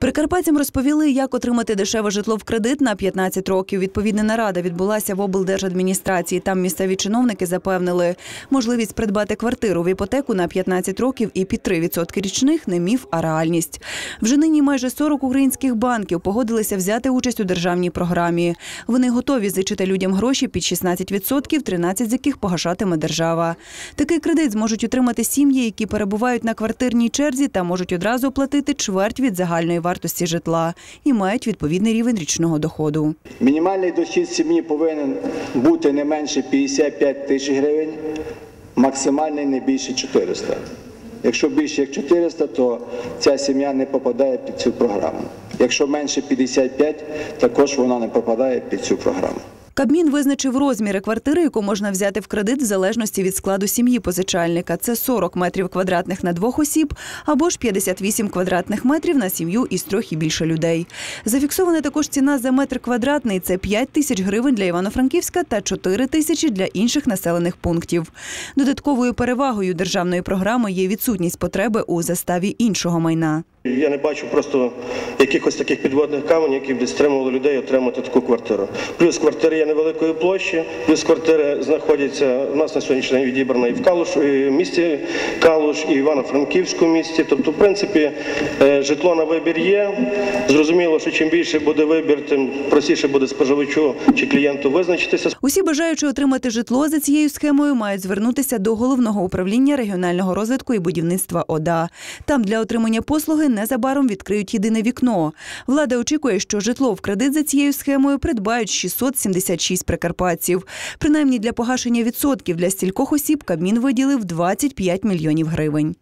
Прикарпатцям розповіли, як отримати дешеве житло в кредит на 15 років. Відповідна нарада відбулася в облдержадміністрації. Там місцеві чиновники запевнили, можливість придбати квартиру в іпотеку на 15 років і під 3% річних не міф, а реальність. Вже нині майже 40 українських банків погодилися взяти участь у державній програмі. Вони готові зичити людям гроші під 16%, 13 з яких погашатиме держава. Такий кредит зможуть отримати сім'ї, які перебувають на квартирній черзі та можуть одразу оплатити чверть від загальної вартості житла і мають відповідний рівень річного доходу. Мінімальний дохід сім'ї повинен бути не менше 55 тисяч гривень, максимальний не більше 400. Якщо більше як 400, то ця сім'я не попадає під цю програму. Якщо менше 55, також вона не попадає під цю програму. Кабмін визначив розміри квартири, яку можна взяти в кредит в залежності від складу сім'ї позичальника. Це 40 метрів квадратних на двох осіб або ж 58 квадратних метрів на сім'ю із трьох і більше людей. Зафіксована також ціна за метр квадратний це 5 тисяч гривень для Івано-Франківська та 4 тисячі для інших населених пунктів. Додатковою перевагою державної програми є відсутність потреби у заставі іншого майна. Я не бачу просто якихось таких підводних каменів, які б стримували людей отримати таку квартиру. Плюс квартири є невеликої площі, плюс квартири знаходяться у нас на сьогоднішній день відібрана і в Калуш, і в місті Калуш, і в Івано-Франківському місті. Тобто, в принципі, е, житло на вибір є. Зрозуміло, що чим більше буде вибір, тим простіше буде споживачу чи клієнту визначитися. Усі бажаючи отримати житло за цією схемою мають звернутися до головного управління регіонального розвитку і будівництва ОДА. Там для отримання послуги незабаром відкриють єдине вікно. Влада очікує, що житло в кредит за цією схемою придбають 676 прикарпатців. Принаймні для погашення відсотків для стількох осіб Кабмін виділив 25 мільйонів гривень.